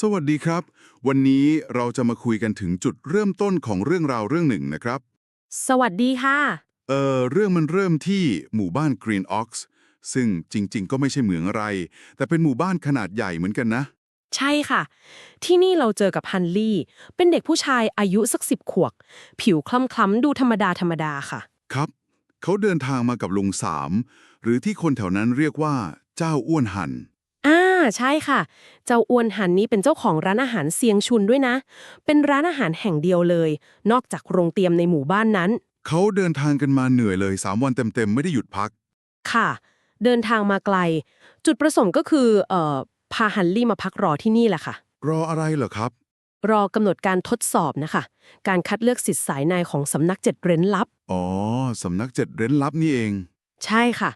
สวัสดีครับ วันนี้เราจะมาคุยกันถึงจุดเริ่มต้นของเรื่องราวเรื่องหนึ่งนะครับ สวัสดีค่ะ เออเรื่องมันเริ่มที่หมู่บ้าน Green Ox ซึ่งจริง ๆ ก็ไม่ใช่เหมืองอะไร แต่เป็นหมู่บ้านขนาดใหญ่เหมือนกันนะ ใช่ค่ะ ที่นี่เราเจอกับฮันลี่ เป็นเด็กผู้ชายอายุสักสิบขวบผิวคล้ำๆดูธรรมดาธรรมดาค่ะ ครับ เขาเดินทางมากับลุงสาม หรือที่คนแถวนั้นเรียกว่าเจ้าอ้วนหันอ่า ใช่ค่ะ เจ้าอ้วนหันนี้เป็นเจ้าของร้านอาหารเซียงชุนด้วยนะ เป็นร้านอาหารแห่งเดียวเลย นอกจากโรงเตรียมในหมู่บ้านนั้น เขาเดินทางกันมาเหนื่อยเลย 3 วันเต็มๆ ไม่ได้หยุดพัก ค่ะ เดินทางมาไกล จุดประสงค์ก็คือเอ่อพาฮันลี่มาพักรอที่นี่แหละค่ะ รออะไรเหรอครับ รอกำหนดการทดสอบนะคะ การคัดเลือกสิทธิ์สายในของสำนักเจ็ดเร้นลับ อ๋อ สำนักเจ็ดเร้นลับนี่เอง ใช่ค่ะ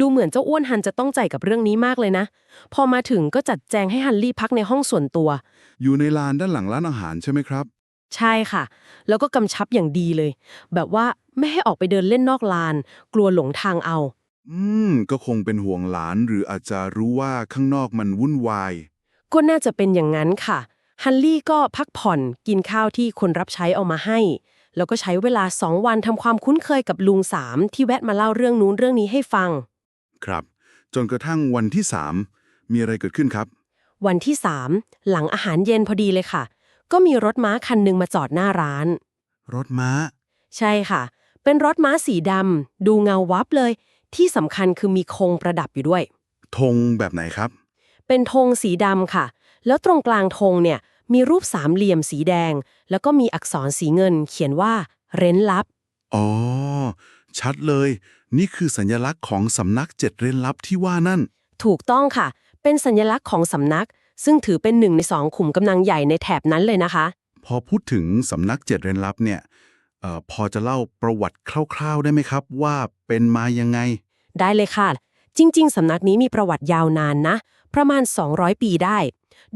ดูเหมือนเจ้าอ้วนฮันจะต้องใจกับเรื่องนี้มากเลยนะ พอมาถึงก็จัดแจงให้ฮันลี่พักในห้องส่วนตัว อยู่ในลานด้านหลังร้านอาหารใช่ไหมครับ ใช่ค่ะ แล้วก็กำชับอย่างดีเลย แบบว่าไม่ให้ออกไปเดินเล่นนอกลาน กลัวหลงทางเอา อืม ก็คงเป็นห่วงหลานหรืออาจจะรู้ว่าข้างนอกมันวุ่นวาย ก็น่าจะเป็นอย่างนั้นค่ะ ฮันลี่ก็พักผ่อนกินข้าวที่คนรับใช้เอามาให้ แล้วก็ใช้เวลาสองวันทำความคุ้นเคยกับลุงสามที่แวะมาเล่าเรื่องนู้นเรื่องนี้ให้ฟัง ครับ จนกระทั่งวันที่สามมีอะไรเกิดขึ้นครับ วันที่สามหลังอาหารเย็นพอดีเลยค่ะ ก็มีรถม้าคันหนึ่งมาจอดหน้าร้าน รถม้า ใช่ค่ะ เป็นรถม้าสีดำดูเงาวับเลย ที่สำคัญคือมีธงประดับอยู่ด้วยธงแบบไหนครับ เป็นธงสีดำค่ะ แล้วตรงกลางธงเนี่ยมีรูปสามเหลี่ยมสีแดง แล้วก็มีอักษรสีเงิน เขียนว่า เร้นลับ อ๋อ ชัดเลย นี่คือสัญลักษณ์ของสำนักเจ็ดเร้นลับที่ว่านั่น ถูกต้องค่ะ เป็นสัญลักษณ์ของสำนัก ซึ่งถือเป็นหนึ่งในสองขุมกำลังใหญ่ในแถบนั้นเลยนะคะ พอพูดถึงสำนักเจ็ดเร้นลับเนี่ยเอ่อพอจะเล่าประวัติคร่าว ๆ ได้ไหมครับ ว่าเป็นมายังไง ได้เลยค่ะ จริง ๆสำนักนี้มีประวัติยาวนานนะ ประมาณ 200 ปีได้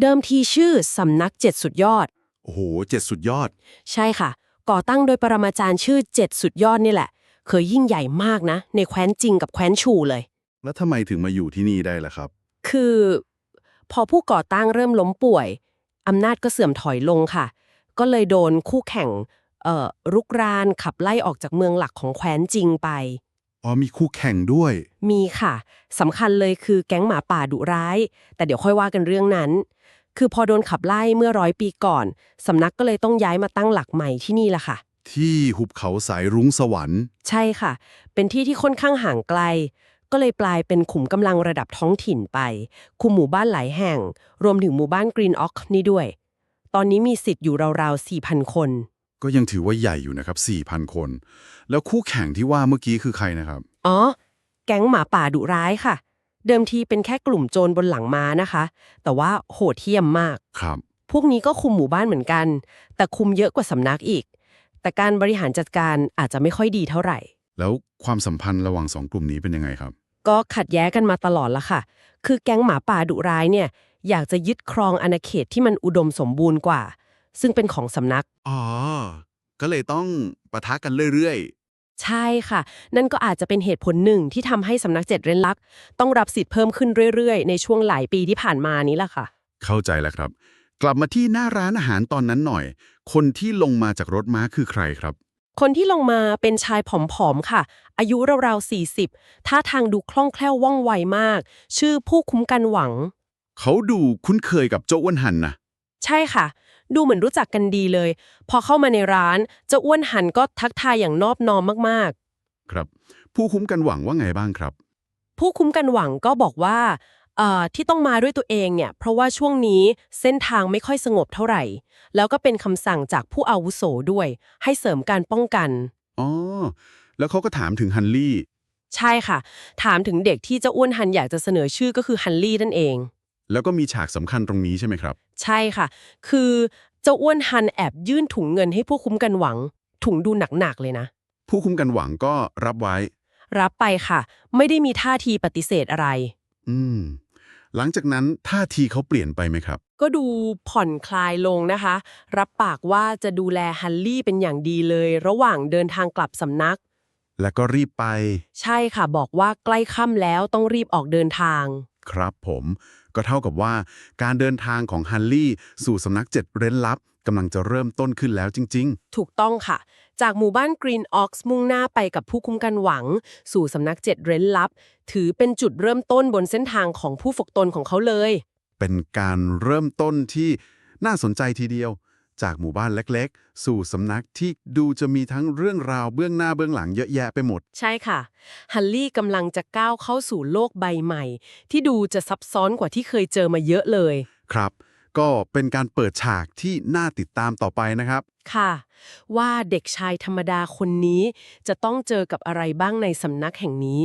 เดิมทีชื่อสำนักเจ็ดสุดยอด โอ้โหเจ็ดสุดยอด ใช่ค่ะ ก่อตั้งโดยปรมาจารย์ชื่อเจ็ดสุดยอดนี่แหละ เคยยิ่งใหญ่มากนะ ในแคว้นจริงกับแคว้นชูเลย แล้วทำไมถึงมาอยู่ที่นี่ได้ล่ะครับ คือ พอผู้ก่อตั้งเริ่มล้มป่วย อำนาจก็เสื่อมถอยลงค่ะ ก็เลยโดนคู่แข่งเอ่อรุกรานขับไล่ออกจากเมืองหลักของแคว้นจริงไป อ๋อมีคู่แข่งด้วย มีค่ะสำคัญเลยคือแก๊งหมาป่าดุร้าย แต่เดี๋ยวค่อยว่ากันเรื่องนั้น คือพอโดนขับไล่เมื่อร้อยปีก่อนสำนักก็เลยต้องย้ายมาตั้งหลักใหม่ที่นี่แหละค่ะ ที่หุบเขาสายรุ้งสวรรค์ ใช่ค่ะ เป็นที่ที่ค่อนข้างห่างไกล ก็เลยกลายเป็นขุมกำลังระดับท้องถิ่นไป คุมหมู่บ้านหลายแห่ง รวมถึงหมู่บ้านกรีนอ k นี่ด้วย ตอนนี้มีสิทธิ์อยู่ราวๆ4,000 คน ก็ยังถือว่าใหญ่อยู่นะครับ 4,000 คน แล้วคู่แข่งที่ว่าเมื่อกี้คือใครนะครับ อ๋อ แก๊งหมาป่าดุร้ายค่ะ เดิมทีเป็นแค่กลุ่มโจรบนหลังม้านะคะ แต่ว่าโหดเหี้ยมมาก ครับ พวกนี้ก็คุมหมู่บ้านเหมือนกัน แต่คุมเยอะกว่าสำนักอีก แต่การบริหารจัดการอาจจะไม่ค่อยดีเท่าไหร่ แล้วความสัมพันธ์ระหว่างสองกลุ่มนี้เป็นยังไงครับ ก็ขัดแย้งกันมาตลอดละค่ะ คือแก๊งหมาป่าดุร้ายเนี่ยอยากจะยึดครองอาณาเขตที่มันอุดมสมบูรณ์กว่า ซึ่งเป็นของสำนัก อ๋อ ก็เลยต้องปะทะกันเรื่อยใช่ค่ะ นั่นก็อาจจะเป็นเหตุผลหนึ่งที่ทำให้สำนักเจ็ดเร้นลักษณ์ต้องรับสิทธิ์เพิ่มขึ้นเรื่อยๆ ในช่วงหลายปีที่ผ่านมานี้แหละค่ะ ๆ เข้าใจแล้วครับ กลับมาที่หน้าร้านอาหารตอนนั้นหน่อย คนที่ลงมาจากรถม้าคือใครครับ คนที่ลงมาเป็นชายผอมๆค่ะ อายุราวๆ40ท่าทางดูคล่องแคล่วว่องไวมาก ชื่อผู้คุ้มกันหวัง เขาดูคุ้นเคยกับโจ้อ้วนหันนะใช่ค่ะ ดูเหมือนรู้จักกันดีเลย พอเข้ามาในร้านเจ้าอ้วนหันก็ทักทายอย่างนอบน้อมมากครับ ผู้คุ้มกันหวังว่าไงบ้างครับๆผู้คุ้มกันหวังก็บอกว่าเอ่อ ที่ต้องมาด้วยตัวเองเนี่ย เพราะว่าช่วงนี้เส้นทางไม่ค่อยสงบเท่าไหร่ แล้วก็เป็นคำสั่งจากผู้อาวุโสด้วย ให้เสริมการป้องกัน อ๋อ แล้วเขาก็ถามถึงฮันลี่ใช่ค่ะ ถามถึงเด็กที่เจ้าอ้วนหันอยากจะเสนอชื่อก็คือฮันลี่นั่นเอง แล้วก็มีฉากสำคัญตรงนี้ใช่ไหมครับ ใช่ค่ะ คือเจ้าอ้วนฮันแอบยื่นถุงเงินให้ผู้คุ้มกันหวัง ถุงดูหนักๆเลยนะ ผู้คุ้มกันหวังก็รับไว้ รับไปค่ะ ไม่ได้มีท่าทีปฏิเสธอะไร อืม หลังจากนั้นท่าทีเขาเปลี่ยนไปไหมครับ ก็ดูผ่อนคลายลงนะคะ รับปากว่าจะดูแลฮันลี่เป็นอย่างดีเลย ระหว่างเดินทางกลับสำนัก แล้วก็รีบไป ใช่ค่ะบอกว่าใกล้ค่ำแล้วต้องรีบออกเดินทาง ครับผม ก็เท่ากับว่าการเดินทางของฮันลี่สู่สำนักเจ็ดเร้นลับ กำลังจะเริ่มต้นขึ้นแล้วจริงถูกต้องค่ะ จากหมู่บ้านกรีนออกซ์มุ่งหน้าไปกับผู้คุมกันหวัง สู่สำนักเจ็ดเร้นลับ ถือเป็นจุดเริ่มต้นบนเส้นทางของผู้ฝึกตนของเขาเลยๆเป็นการเริ่มต้นที่น่าสนใจทีเดียว จากหมู่บ้านเล็กๆ สู่สำนักที่ดูจะมีทั้งเรื่องราวเบื้องหน้าเบื้องหลังเยอะแยะไปหมด ใช่ค่ะ ฮันลี่กำลังจะก้าวเข้าสู่โลกใบใหม่ ที่ดูจะซับซ้อนกว่าที่เคยเจอมาเยอะเลย ครับ ก็เป็นการเปิดฉากที่น่าติดตามต่อไปนะครับ ค่ะ ว่าเด็กชายธรรมดาคนนี้จะต้องเจอกับอะไรบ้างในสำนักแห่งนี้